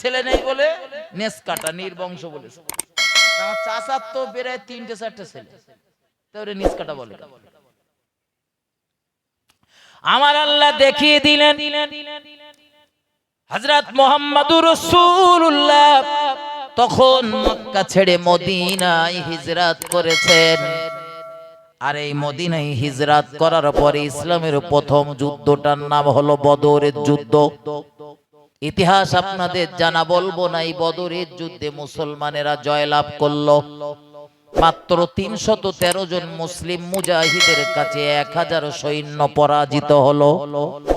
ছেলে নেই বলে নেস কাটা নির্বংশ বলেছে। আমার চাচার তো বেড়ায় তিনটে, চারটে ছেলে। তাহলে বলে। আমার আল্লাহ দেখিয়ে দিলেন হজরত মোহাম্মদুর রসুল্লাহ তখন মক্কা ছেড়ে মদিনায় হিজরাত করেছেন। আর এই মদিনায় হিজরাত করার পরে ইসলামের প্রথম যুদ্ধটার নাম হলো বদরের যুদ্ধ। ইতিহাস আপনাদের জানা, বলব না, এই বদরের যুদ্ধে মুসলমানেরা জয়লাভ করল। মাত্র তিনশত তেরো জন মুসলিম মুজাহিদের কাছে এক হাজার সৈন্য পরাজিত হলো।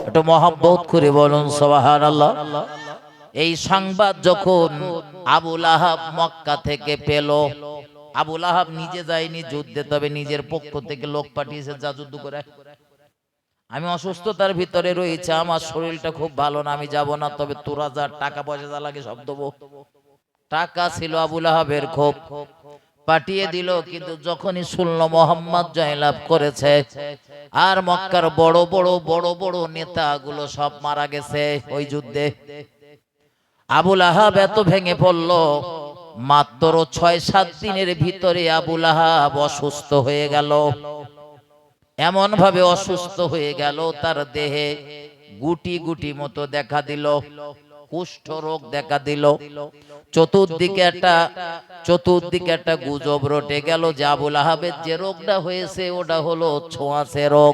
একটু মহাব্বত করে বলুন সোহান আল্লাহ এই সংবাদ যখন আবুল আহাব মক্কা থেকে পেল, আবুল আহাব নিজে যায়নি যুদ্ধে, তবে নিজের পক্ষ থেকে লোক পাঠিয়েছে যা যুদ্ধ করে আমি অসুস্থতার ভিতরে রয়েছে, আমার শরীরটা খুব ভালো না, আমি যাব না, তবে তোরা যা টাকা পয়সা যা লাগে সব দেবো। টাকা ছিল আবুল আহাবের খুব পাঠিয়ে দিল, কিন্তু যখনই শুনলো মোহাম্মদ জয়লাভ করেছে, আর মক্কার বড় বড় বড় বড় নেতাগুলো সব মারা গেছে ওই যুদ্ধে। আবুল আহাব এত ভেঙে পড়ল, মাত্র ছয় সাত দিনের ভিতরে আবুল আহাব অসুস্থ হয়ে গেল। এমন ভাবে অসুস্থ হয়ে গেল, তার দেহে গুটি গুটি মতো দেখা দিল কুষ্ঠ রোগ দেখা দিল। চতুর্দিকে একটা চতুর্দিকে একটা গুজব রটে গেল যে আবুল আহাবের যে রোগটা হয়েছে, ওটা হলো ছোঁয়াশে রোগ।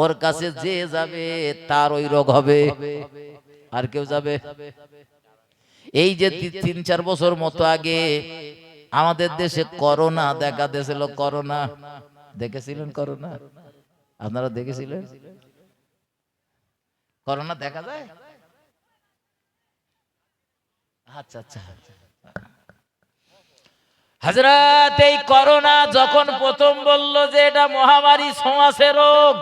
ওর কাছে যে যাবে, তার ওই রোগ হবে। আর কেউ যাবে? এই যে তিন চার বছর মতো আগে আমাদের দেশে করোনা দেখা দিয়েছিল, করোনা। দেখেছিলেন করোনা? আপনারা দেখেছিলেন? করোনা দেখা যায়? আচ্ছা আচ্ছা। হাজরাত এই করোনা যখন প্রথম বলল যে এটা মহামারী সমাসের রোগ,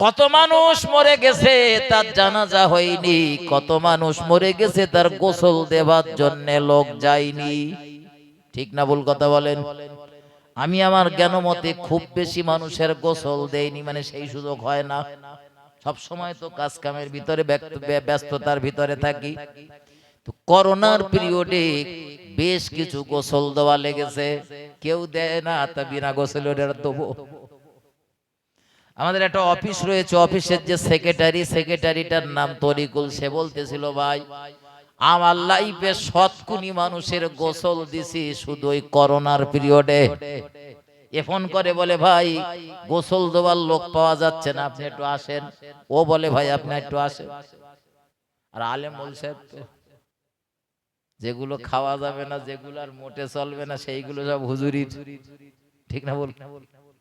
কত মানুষ মরে গেছে তার জানাজা হয়নি, কত মানুষ মরে গেছে তার গোসল দেবার জন্য লোক যায়নি। ঠিক না ভুল কথা বলেন? আমি আমার জ্ঞান মতে খুব বেশি মানুষের গোসল দেয়নি মানে সেই সুযোগ হয় না। সব সময় তো কাজ কামের ভিতরে ব্যস্ততার ভিতরে থাকি। তো করোনার পিরিয়ডে বেশ কিছু গোসল দেওয়া লেগেছে। কেউ দেয় না, তা বিনা গোসল দেবো। আমাদের একটা অফিস রয়েছে, অফিসের যে সেক্রেটারি সেক্রেটারিটার নাম তরিকুল, সে বলতেছিল, ভাই আমার লাইফে সৎকুনি মানুষের গোসল দিছি শুধু ওই করোনার পিরিয়ডে এ ফোন করে বলে, ভাই, গোসল দেওয়ার লোক পাওয়া যাচ্ছে না, আপনি একটু আসেন। ও বলে, ভাই, আপনি একটু আসেন। আর আলেম বলছে যেগুলো খাওয়া যাবে না, যেগুলো আর মোটে চলবে না, সেইগুলো সব হুজুরির। ঠিক না বল?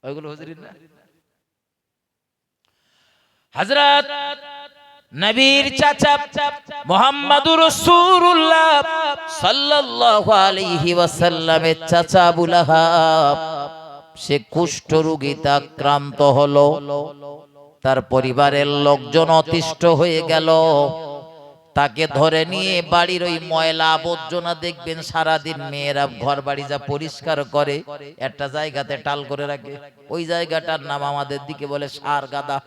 ওইগুলো হুজুরির না? হযরত নবীর চাচা মুহাম্মাদুর রাসূলুল্লাহ সাল্লাল্লাহু আলাইহি ওয়াসাল্লামের চাচা আবু লাহাব, সে কুষ্ঠ রোগীতে আক্রান্ত হলো। তার পরিবারের লোকজন অতিষ্ঠ হয়ে গেল। তাকে ধরে নিয়ে বাড়ির ওই ময়লা আবর্জনা দেখবেন, সারাদিন মেয়েরা ঘর বাড়ি যা পরিষ্কার করে, একটা জায়গাতে টাল করে রাখে। ওই জায়গাটার নাম আমাদের দিকে বলে সার গাদা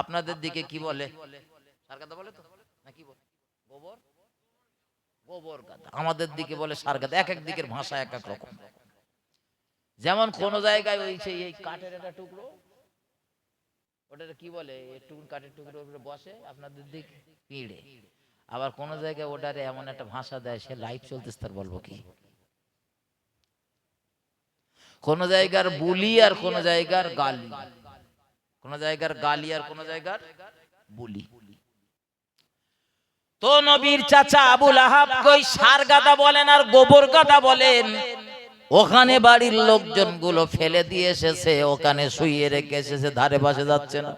আপনাদের দিকে কি বলে? সার গাদা বলে তো? না কি বলে? গোবর? গোবর গাদা। আমাদের দিকে বলে সার গাদা। এক এক দিকের ভাষা এক এক রকম। যেমন কোন জায়গায় ওই সেই এই কাঠের একটা টুকরো ওটা কি বলে? একটু কাঠের টুকরো উপরে বসে, আপনাদের দিক পিড়ে। আবার কোন জায়গায় ওটারে এমন একটা ভাষা দেয়, সে লাইফ চলতেছে, তার বলব কি? কোন জায়গার বুলি আর কোন জায়গার গালি। কোন জায়গার গালি আর কোন জায়গার বুলি। তো নবীর চাচা আবুল আহাব কই সার গাদা বলেন আর গোবর গাদা বলেন? ওখানে বাড়ির লোকজনগুলো ফেলে দিয়ে এসেছে, ওখানে শুইয়ে রেখে এসেছে, ধারে পাশে যাচ্ছে না।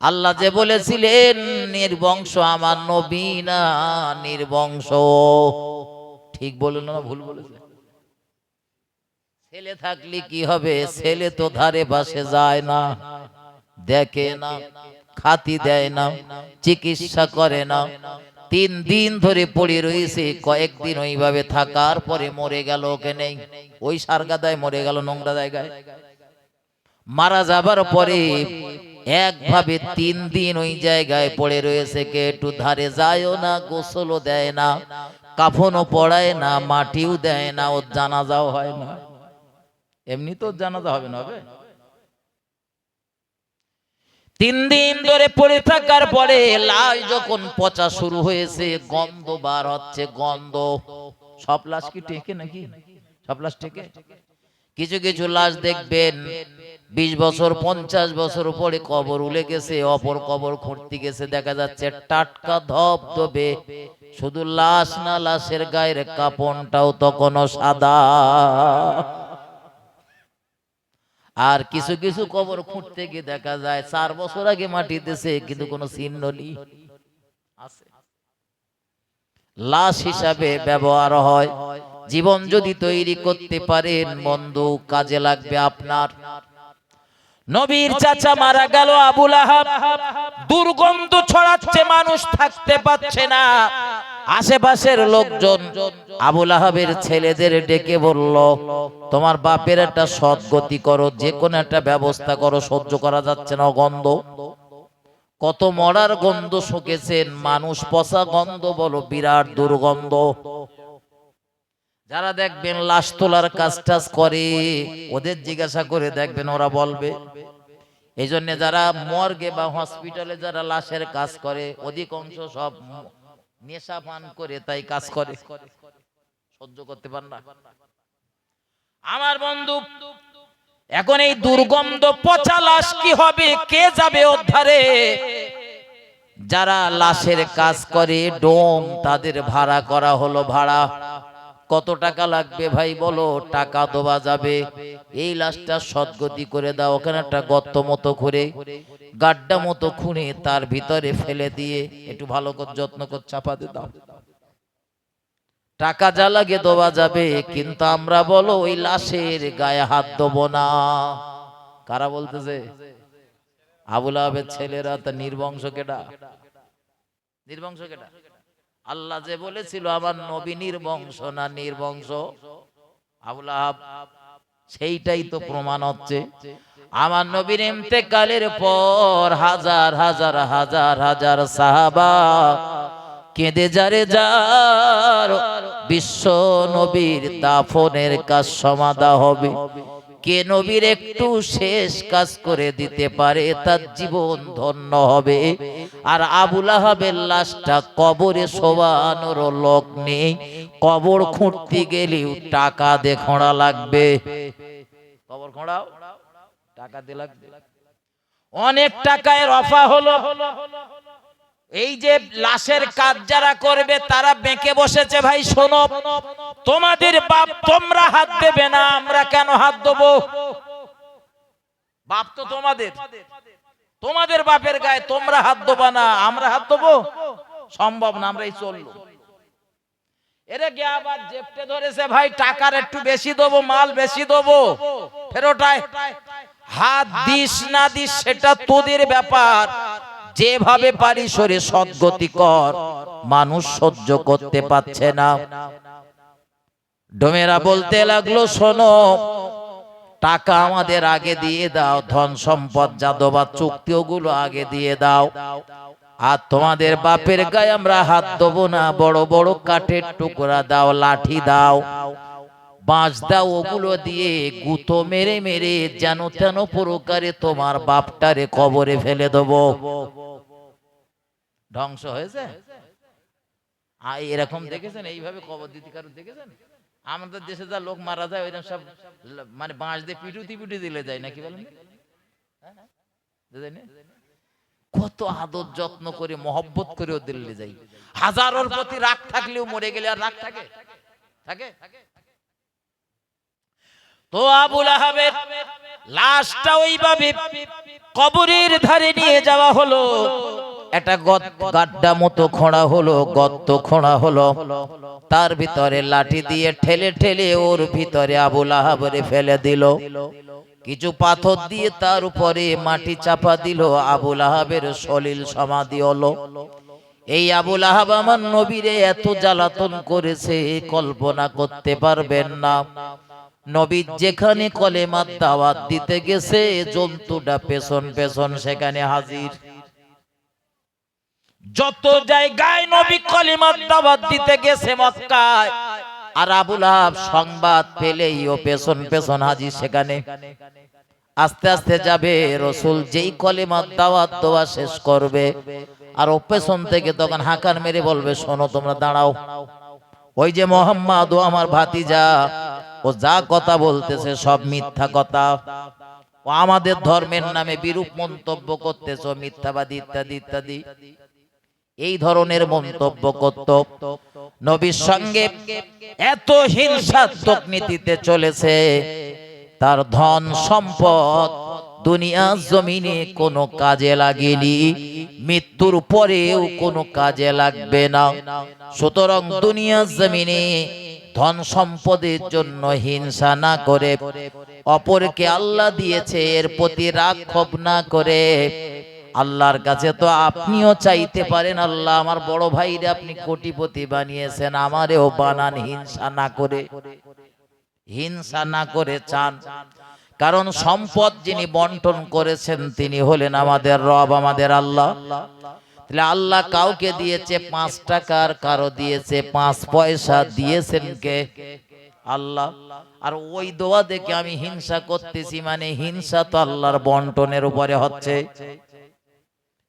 আল্লাহ যে বলেছিলেন, নির্বংশ আমার নবী না, নির্বংশ। ঠিক বলুন না, ভুল বলেছে ছেলে থাকলে কি হবে? ছেলে তো ধারে পাশে যায় না, দেখে না। খাতি দেয় না, চিকিৎসা করে না। তিন দিন ধরে পড়ে রয়েছে, কয়েকদিন ওইভাবে থাকার পরে মরে গেল ওকে নেই। ওই সারগাদায় মরে গেল নোংরা জায়গায়। মারা যাবার পরে একভাবে তিন দিন ওই জায়গায় পড়ে রয়েছে, কে একটু ধারে যায়ও না, গোসলও দেয় না, কাফনও পড়ায় না, মাটিও দেয় না, ওর জানাজাও হয় না। এমনি তো জানাজা হবে না, হবে? তিন দিন ধরে পড়ে থাকার পরে লাশ যখন পচা শুরু হয়েছে, গন্ধ বার হচ্ছে, গন্ধ। সব লাশ কি টেকে নাকি? সব লাশ টেকে? কিছু কিছু লাশ দেখবেন, বিশ বছর, পঞ্চাশ বছর পরে কবর উলে গেছে, অপর কবর খুঁড়তে গেছে, দেখা যাচ্ছে টাটকা ধপ ধবে শুধু লাশ না, লাশের গায়ের কাপড়টাও তখনও সাদা। আর কিছু কিছু কবর খুঁড়তে গিয়ে দেখা যায় চার বছর আগে মাটি দিছে কিন্তু কোনো চিহ্ন নেই আছে। লাশ হিসাবে ব্যবহার হয়। জীবন যদি তৈরি করতে পারেন বন্ধু কাজে লাগবে আপনার। নবীর চাচা মারা গেল, আবুল আহাব। দুর্গন্ধ ছড়াচ্ছে, মানুষ থাকতে পারছে না। আশেপাশের লোকজন আবুল আহাবের ছেলেদের ডেকে বলল, তোমার বাপের একটা সদ্গতি করো, যে কোনো একটা ব্যবস্থা করো, সহ্য করা যাচ্ছে না গন্ধ। কত মরার গন্ধ শুকেছেন, মানুষ পচা গন্ধ বলো, বিরাট দুর্গন্ধ। যারা দেখবেন লাশ তোলার কাজ টাজ করে, ওদের জিজ্ঞাসা করে দেখবেন ওরা বলবে। এই জন্য যারা মর্গে বা হসপিটালে যারা লাশের কাজ করে, অধিকাংশ সব নেশা পান করে, তাই কাজ করে। সহ্য করতে পার না। আমার বন্ধু, এখন এই দুর্গন্ধ পচা লাশ কি হবে, কে যাবে উদ্ধারে? যারা লাশের কাজ করে, ডোম তাদের ভাড়া করা হলো ভাড়া। কত টাকা লাগবে ভাই বলো? টাকা দেওয়া যাবে। এই লাশটা সদ্গতি করে দাও, ওখানে একটা গর্ত মতো করে, গাড্ডা মতো খুঁড়ে তার ভিতরে ফেলে দিয়ে একটু ভালো করে যত্ন করে চাপাতে দাও। টাকা যা লাগে দেওয়া যাবে, কিন্তু আমরা বলো ওই লাশের গায়ে হাত দেবো না। কারা বলতেছে? আবুল আহবের ছেলেরা তা নির্বংশ কেডা? নির্বংশ কেডা? আল্লাহ যে বলেছিল, আমার নবী নির্বংশ না নির্বংশ? আবুল আহাব, সেইটাই তো প্রমাণ হচ্ছে। আমার নবীর ইন্তেকালের পর হাজার হাজার হাজার হাজার সাহাবা কেঁদে যারে যার, বিশ্ব নবীর দাফনের কাজ সমাধা হবে। কে নবীর একটু শেষ কাজ করে দিতে পারে, তার জীবন ধন্য হবে। আর আবুল আহাবের লাশটা কবরে শোবানোর লোক নেই। কবর খুঁড়তে গেলেও টাকা দিয়ে খোঁড়া লাগবে। কবর খোঁড়াও। টাকা দিয়ে লাগবে। অনেক টাকায় রফা হলো। এই যে লাশের কাজ যারা করবে, তারা বেঁকে বসেছে ভাই, শোনো। তোমাদের বাপ তোমরা হাত দেবে না, আমরা কেন হাত দেবো? বাপ তো তোমাদের। তোমাদের বাপের গায়ে তোমরা হাত দেবা না, আমরা হাত দেবো? সম্ভব না আমরা এই চলল এরে গিয়ে আবার জেপটে ধরেছে ভাই, টাকার একটু বেশি দেবো, মাল বেশি দেবো। ফেরোটায় হাত দিস না দিস, সেটা তোদের ব্যাপার। যেভাবে পারি সরে সদ্গতি কর, মানুষ সহ্য করতে পারছে না। ডোমেরা বলতে লাগল, শোনো, টাকা আমাদের আগে দিয়ে দাও, ধন সম্পদ যাদবা চুক্তি ওগুলো আগে দিয়ে দাও। আর তোমাদের বাপের গায়ে আমরা হাত দেবো না, বড় বড় কাঠের টুকরা দাও, লাঠি দাও। বাঁশ দাও, ওগুলো দিয়ে গুতো মেরে মেরে যেন তেন প্রকারে তোমার বাপটারে কবরে ফেলে দেবো। ধ্বংস হয়েছে? আর এরকম দেখেছেন? এইভাবে কবর দিতে কারও দেখেছেন? আমাদের দেশে যা লোক মারা যায়, ওইরকম সব মানে বাঁশ দিয়ে পিটুতি পিটু দিলে যায়, নাকি বলেন? কত আদর যত্ন করে, মহব্বত করেও দিল্লি যাই হাজারোর প্রতি রাগ থাকলেও মরে গেলে আর রাগ থাকে? থাকে? তো আবুল আহাবের লাশটা ওইভাবে কবরের ধারে নিয়ে যাওয়া হলো। একটা গদ- গাড্ডা মতো খোঁড়া হলো গর্ত খোঁড়া হলো। তার ভিতরে লাঠি দিয়ে ঠেলে ঠেলে ওর ভিতরে আবুল আহাবরে ফেলে দিল। কিছু পাথর দিয়ে তার উপরে মাটি চাপা দিল আবুল আহাবের সলিল সমাধি হলো। এই আবুল আহাব আমার নবীরে এত জ্বালাতন করেছে, কল্পনা করতে পারবেন না। নবী যেখানে কলেমার দাওয়াত দিতে গেছে, জন্তুটা পেছন পেছন সেখানে হাজির। যত জায়গায় নবী কলিমার দাওয়াত দিতে গেছে মক্কায়, আর আবুল সংবাদ পেলেই ও পেছন পেছন হাজির সেখানে। আস্তে আস্তে যাবে রসুল, যেই কলিমার দাওয়াত দেওয়া শেষ করবে, আর ও পেছন থেকে তখন হাঁকার মেরে বলবে, শোনো, তোমরা দাঁড়াও। ওই যে মোহাম্মদ ও আমার ভাতিজা, ও যা কথা বলতেছে সব মিথ্যা কথা। ও আমাদের ধর্মের নামে বিরূপ মন্তব্য করতেছে মিথ্যাবাদী ইত্যাদি ইত্যাদি। এই ধরনের মন্তব্য করত। নবীর সঙ্গে এত হিংসাত্মক নীতিতে চলেছে। তার ধন সম্পদ দুনিয়া জমিনে কোনো কাজে লাগেনি। মৃত্যুর পরেও কোনো কাজে লাগবে না। সুতরাং দুনিয়া জমিনে ধন সম্পদের জন্য হিংসা না করে, অপরকে আল্লাহ দিয়েছে এর প্রতি রাগ না করে আল্লাহর কাছে তো আপনিও চাইতে পারেন আল্লাহ, আমার বড় ভাইরে আপনি কোটিপতি বানিয়েছেন, আমারেও বানান, হিংসা না করে। হিংসা না করে চান। কারণ সম্পদ যিনি বন্টন করেছেন, তিনি হলেন আমাদের রব, আমাদের আল্লাহ। তাহলে আল্লাহ কাউকে দিয়েছে পাঁচ টাকার কারও দিয়েছে পাঁচ পয়সা, দিয়েছেন কে? আল্লাহ। আর ওই দোয়া দেখে আমি হিংসা করতেছি মানে হিংসা তো আল্লাহর বন্টনের উপরে হচ্ছে।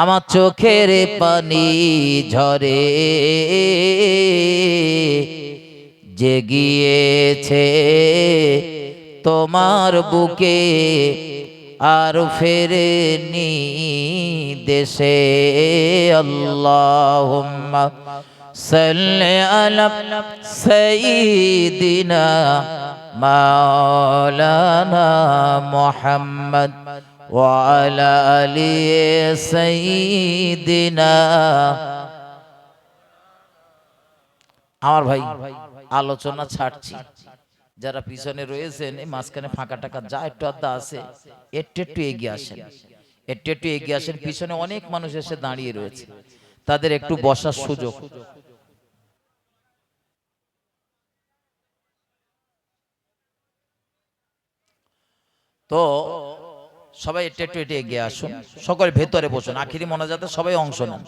আমার চোখের পানি ঝরে। জেগিয়েছে তোমার বুকে আর ফেরেনি দেশে। আল্লাহ সাল্লি আলা মাওলানা মুহাম্মদ। وعلى آل سيدنا আমার ভাই আলোচনা ছাড়ছি যারা পিছনে রয়েছেন এই মাঝখানে ফাঁকা টাকা যা একটু আড্ডা আছে একটু একটু এগিয়ে আসেন একটু একটু এগিয়ে আসেন পিছনে অনেক মানুষ এসে দাঁড়িয়ে রয়েছে তাদের একটু বসার সুযোগ তো সবাই একটু একটু একটু এগিয়ে আসুন। সকলে ভেতরে বসুন। আখিরি মোনাজাতে সবাই অংশ নেন।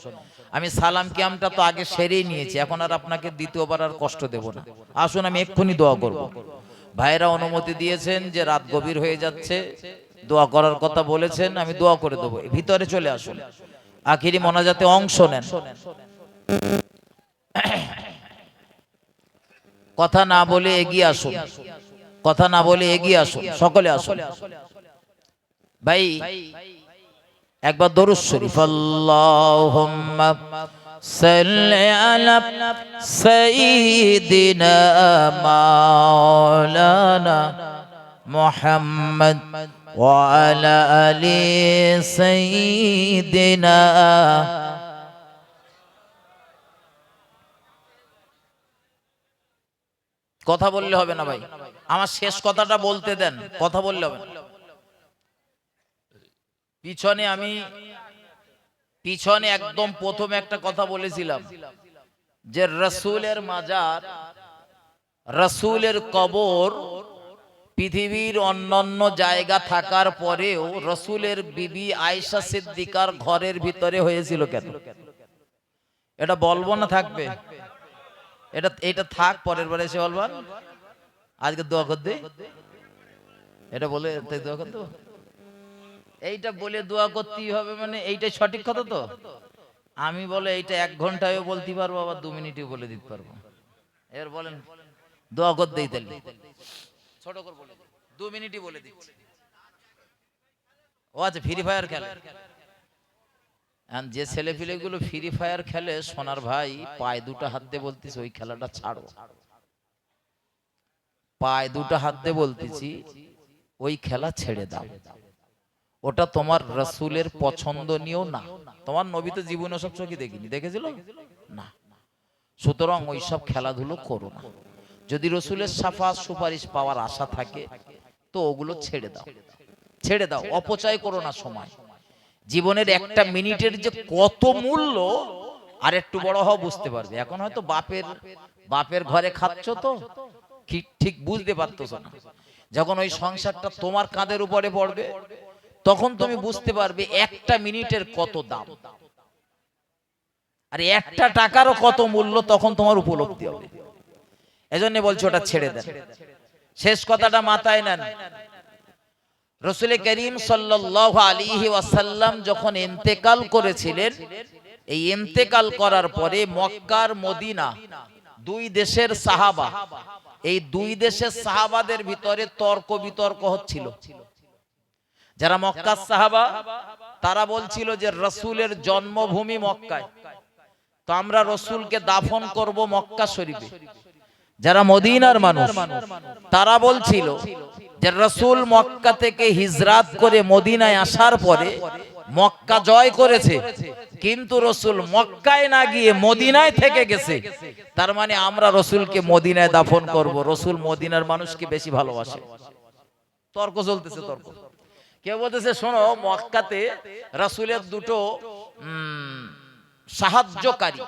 আমি সালাম কিয়ামটা তো আগে সেরেই নিয়েছি। এখন আর আপনাকে দ্বিতীয়বার আর কষ্ট দেব না। আসুন, আমি এক্ষুনি দোয়া করব। ভাইরা অনুমতি দিয়েছেন যে রাত গভীর হয়ে যাচ্ছে। দোয়া করার কথা বলেছেন। আমি দোয়া করে দেবো। ভিতরে চলে আসুন। আখিরি মোনাজাতে অংশ নেন। কথা না বলে এগিয়ে আসুন। কথা না বলে এগিয়ে আসুন। সকলে আসুন। ভাই, একবার দরুদ শরীফ, আল্লাহুম্মা সাল্লি আলা সাইয়্যিদিনা মাওলানা মুহাম্মদ ওয়া আলা আলি সাইয়্যিদিনা কথা বললে হবে না ভাই। আমার শেষ কথাটা বলতে দেন, কথা বললে হবে না। পিছনে আমি, পিছনে একদম প্রথমে একটা কথা বলেছিলাম যে রসুলের মাজার, রসুলের কবর পৃথিবীর অন্যান্য জায়গা থাকার পরেও রসুলের বিবি আয়সা সিদ্দিকার ঘরের ভিতরে হয়েছিল কেন? এটা বলব না থাকবে? এটা এটা থাক, পরের বার এসে বলবার। আজকে দোয়া করতে। এটা বলে দোয়া করতে। এইটা বলে দোয়া করতেই হবে মানে এইটাই সঠিক কথা তো? আমি বলে এইটা এক ঘন্টায়ও বলতে পারব, আবার দু মিনিটেও বলে দিতে পারব। এবার বলেন, দোয়া তাহলে। ছোট করে বলে দু মিনিটই বলে দিচ্ছি। ও আচ্ছা ফ্রি ফায়ার খেলে। যে ছেলে গুলো ফ্রি ফায়ার খেলে, সোনার ভাই পায়ে দুটো হাত দিয়ে বলতিস ওই খেলাটা ছাড়ো। পায়ে দুটো হাত দিয়ে বলতেছি, ওই খেলা ছেড়ে দাও। ওটা তোমার রসুলের পছন্দনীয় না। তোমার নবী তো জীবনে সব চোখে দেখিনি। দেখেছিল? না। সুতরাং ওই সব খেলাধুলো করো না। যদি রসুলের সাফা সুপারিশ পাওয়ার আশা থাকে তো ওগুলো ছেড়ে দাও। ছেড়ে দাও। অপচয় করো না সময়। জীবনের একটা মিনিটের যে কত মূল্য আর একটু বড় হও বুঝতে পারবে। এখন হয়তো বাপের বাপের ঘরে খাচ্ছ তো ঠিক ঠিক বুঝতে পারতেছ না। যখন ওই সংসারটা তোমার কাঁধের উপরে পড়বে তখন তুমি বুঝতে পারবে একটা মিনিটের কত দাম। আর একটা টাকারও কত মূল্য তখন তোমার উপলব্ধি হবে। এজন্য বলছে ওটা ছেড়ে দেন। শেষ কথাটা মাথায় নেন। রসুল করিম সাল্লাহ আলিহি ওয়াসাল্লাম যখন ইন্তেকাল করেছিলেন এই ইন্তেকাল করার পরে মক্কার মদিনা দুই দেশের সাহাবা এই দুই দেশের সাহাবাদের ভিতরে তর্ক বিতর্ক হচ্ছিল। যারা মক্কার সাহাবা তারা বলছিল যে রসুলের জন্মভূমি মক্কায়। তো আমরা রসুলকে দাফন করব মক্কা শরীফে। যারা মদিনার মানুষ তারা বলছিল যে রসুল মক্কা থেকে হিজরাত করে মদিনায় আসার পরে মক্কা জয় করেছে। কিন্তু রসুল মক্কায় না গিয়ে মদিনায় থেকে গেছে। তার মানে আমরা রসুলকে মদিনায় দাফন করব। রসুল মদিনার মানুষকে বেশি ভালোবাসে। তর্ক চলতেছে তর্ক। কেউ বলতেছে, শোনো, মক্কাতে রসুলের দুটো সাহায্যকারী।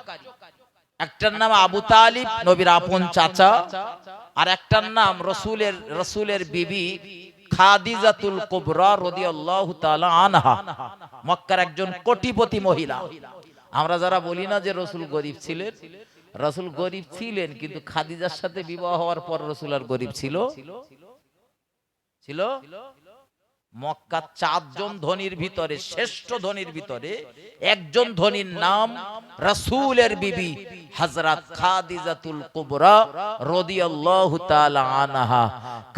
একটার নাম আবু তালিব, নবীর আপন চাচা, আর একটার নাম রসুলের রসুলের বিবি খাদিজাতুল কুবরা রাদিয়াল্লাহু তাআলা আনহা। মক্কার একজন কোটিপতি মহিলা। আমরা যারা বলি না যে রসুল গরিব ছিলেন, রসুল গরিব ছিলেন, কিন্তু খাদিজার সাথে বিবাহ হওয়ার পর রসুল আর গরিব ছিল? ছিল? মক্কা চারজন ধনির ভিতরে, শ্রেষ্ঠ ধনির ভিতরে একজন ধনির নাম রাসূলের বিবি হযরত খাদিজাতুল কুবরা রাদিয়াল্লাহু তাআলা আনহা।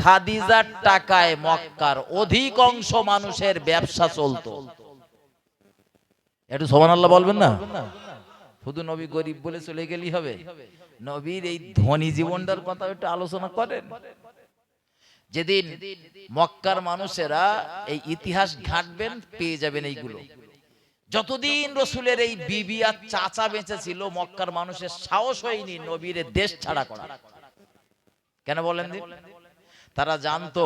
খাদিজার টাকায় মক্কার অধিকাংশ মানুষের ব্যবসা চলতো। একটু সুবহানাল্লাহ বলবেন না? শুধু নবী গরিব বলে চলে গেলেই হবে। নবীর এই ধনী জীবনটার কথা একটু আলোচনা করেন। যেদিন মক্কার মানুষেরা এই ইতিহাস ঘাটবেন, পেয়ে যাবেন এইগুলো। যতদিন রসুলের এই বিবি আর চাচা বেঁচে ছিল, মক্কার মানুষের সাহস হয়নি নবীর দেশ ছাড়া করা কেন বলেন তারা জানতো,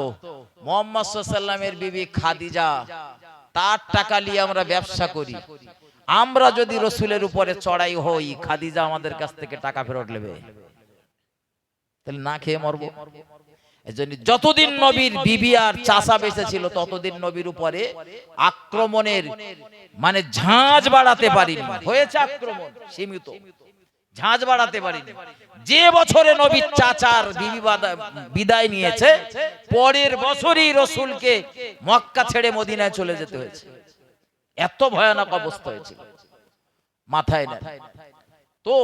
মোহাম্মদ সাল্লামের বিবি খাদিজা, তার টাকা নিয়ে আমরা ব্যবসা করি। আমরা যদি রসুলের উপরে চড়াই হই, খাদিজা আমাদের কাছ থেকে টাকা ফেরত নেবে। তাহলে না খেয়ে মরবো? এজন্য যতদিন নবীর বিবি আর চাষা বেঁচে ছিল ততদিন নবীর উপরে আক্রমণের মানে ঝাঁজ বাড়াতে পারিনি। হয়েছে আক্রমণ, সীমিত। ঝাঁজ বাড়াতে পারিনি। যে বছরে নবীর চাচার বিবি বাদা- বিদায় নিয়েছে, পরের বছরই রসুলকে মক্কা ছেড়ে মদিনায় চলে যেতে হয়েছে। এত ভয়ানক অবস্থা হয়েছিল। মাথায় নেয় তো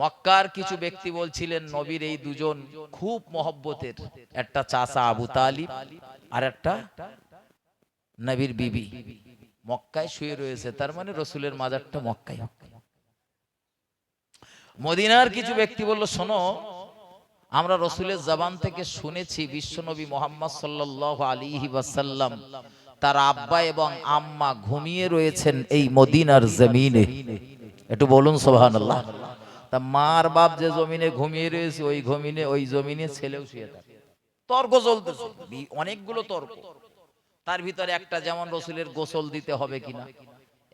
মক্কার কিছু ব্যক্তি বলছিলেন নবীর এই দুজন খুব মহব্বতের। একটা চাচা আবু তালিব আর একটা নবীর বিবি। মক্কায় শুয়ে রয়েছে। তার মানে রসুলের মাজারটা মক্কায়। মদিনার কিছু ব্যক্তি বলল শোনো আমরা রসুলের জবান থেকে শুনেছি বিশ্বনবী মোহাম্মদ সাল্লাল্লাহু আলাইহি ওয়াসাল্লাম। তার আব্বা এবং আম্মা ঘুমিয়ে রয়েছেন এই মদিনার জমিনে। একটু বলুন সুবহানাল্লাহ। তা মার বাপ যে জমিনে ঘুমিয়ে রয়েছে, ওই ঘুমিনে, ওই জমিনে ছেলেও শুয়ে থাকে। তর্ক চলতেছে। অনেকগুলো তর্ক। তার ভিতরে একটা যেমন রসুলের গোসল দিতে হবে কিনা।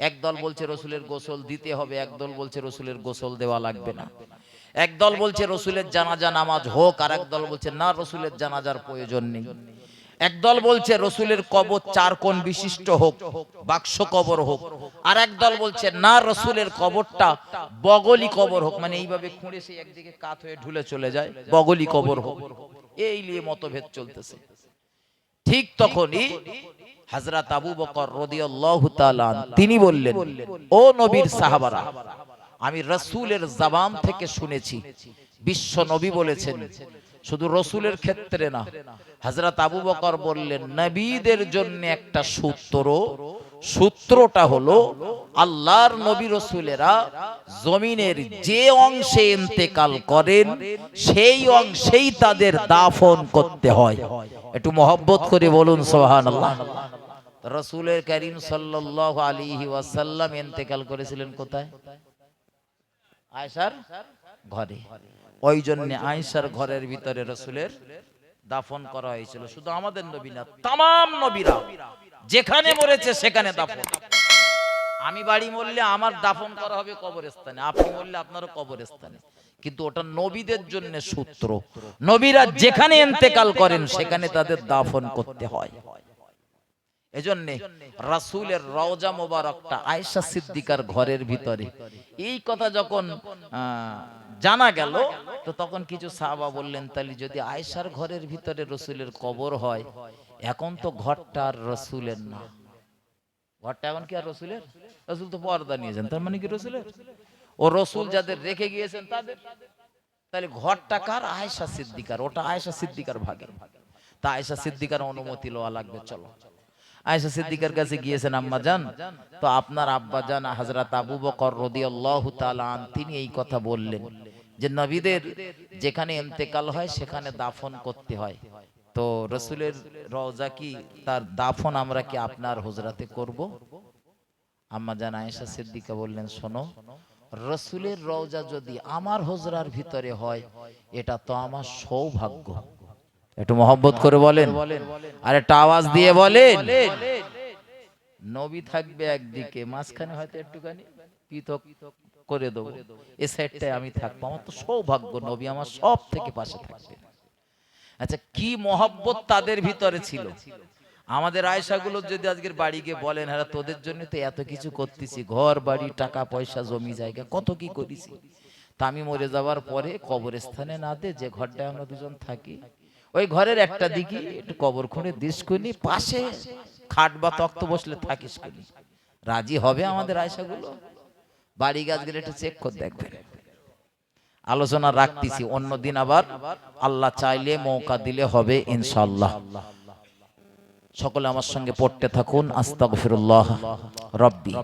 একদল বলছে রসুলের গোসল দিতে হবে, একদল বলছে রসুলের গোসল দেওয়া লাগবে না। একদল বলছে রসুলের জানাজা নামাজ হোক আর একদল বলছে, না, রসুলের জানাজার প্রয়োজন নেই। একদল বলছে রসুলের কবর চার কোণ বিশিষ্ট হোক, বাক্স কবর হোক। আর একদল বলছে, না, রসুলের কবরটা বগলি কবর হোক। মানে এইভাবে খুঁড়ে সেই একদিকে কাত হয়ে ঢুলে চলে যায়, বগলি কবর হোক। এই নিয়ে মতভেদ চলতেছে। ঠিক তখনই হযরত আবু বকর রাদিয়াল্লাহু তাআলা তিনি বললেন, ও নবীর সাহাবারা, আমি রাসূলের জবান থেকে শুনেছি। বিশ্ব নবী বলেছেন শুধু রসুলের ক্ষেত্রে না, হযরত আবু বকর বললেন, নবীদের জন্য একটা সূত্র, সূত্রটা হলো আল্লাহর নবী রসুলেরা জমিনের যে অংশে ইন্তেকাল করেন, সেই অংশেই তাদের দাফন করতে হয়। একটু মহব্বত করে বলুন সোহান আল্লাহ রসুলের করিম সাল্লাল্লাহু আলাইহি ওয়াসাল্লাম ইন্তেকাল করেছিলেন কোথায়? আয়েশার ঘরে। ওই জন্য আইসার ঘরের ভিতরে রসুলের দাফন করা হয়েছিল। শুধু আমাদের নবী না তাম নবীরা যেখানে মরেছে সেখানে দাফন। আমি বাড়ি মরলে আমার দাফন করা হবে কবরস্থানে আপনি মরলে আপনারও কবরস্থানে। কিন্তু ওটা নবীদের জন্য সূত্র। নবীরা যেখানে ইন্তেকাল করেন সেখানে তাদের দাফন করতে হয়। এজন্য রাসূলের রওজা মোবারকটা আয়েশা সিদ্দিকার ঘরের ভিতরে। এই কথা যখন জানা গেল তো তখন কিছু সাহাবা বললেন তাহলে যদি আয়েশার ঘরের ভিতরে রসুলের কবর হয় এখন তো ঘরটা আর রসুলের না। ঘরটা এখন কি আর রসুলের? রসুল তো পর্দা নিয়েছেন তার মানে কি রসুলের? ও রসুল যাদের রেখে গিয়েছেন তাদের। তাহলে ঘরটা কার? আয়েশা সিদ্দিকার ওটা আয়েশা সিদ্দিকার ভাগের। ভাগে তা আয়েশা সিদ্দিকার অনুমতি লওয়া লাগবে চলো। আয়েশা সিদ্দিকার কাছে গিয়েছেন আম্মা জান তো আপনার আব্বা জান হযরত আবু বকর রাদিয়াল্লাহু তাআলা তিনি এই কথা বললেন যে নবীদের যেখানে ইন্তেকাল হয় সেখানে দাফন করতে হয়। তো রসুলের রওজা কি তার দাফন আমরা কি আপনার হুজরাতে করব? আম্মা জান আয়েশা সিদ্দিকা বললেন শোনো রসুলের রওজা যদি আমার হুজরার ভিতরে হয় এটা তো আমার সৌভাগ্য। একটু মহব্বত করে বলেন। আর একটা আওয়াজ দিয়ে বলেন। নবী থাকবে একদিকে, মাঝখানে হয়তো একটুখানি পৃথক করে দেবো। এ সাইডটায় আমি থাকব। আমার তো সৌভাগ্য, নবী আমার সব থেকে পাশে থাকবে। আচ্ছা কি মহব্বত তাদের ভিতরে ছিল? আমাদের আয়সাগুলো যদি আজকের বাড়ি গিয়ে বলেন হ্যাঁ তোদের জন্য তো এত কিছু করতেছি। ঘর, বাড়ি, টাকা, পয়সা, জমি, জায়গা, কত কি করেছি? তা আমি মরে যাওয়ার পরে কবরস্থানে না দে যে ঘরটায় আমরা দুজন থাকি ওই ঘরের একটা দিকে একটু কবর খুঁড়ে দিস কুনি পাশে খাট বা তক্ত বসলে থাকিস কুনি রাজি হবে আমাদের আয়সাগুলো? বাড়ি গাছ গেলে একটু চেক করে দেখবেন। আলোচনা রাখতেছি, অন্যদিন আবার আল্লাহ চাইলে মৌকা দিলে হবে ইনশাল্লাহ সকলে আমার সঙ্গে পড়তে থাকুন, আস্তাগফিরুল্লাহ, রব্বি।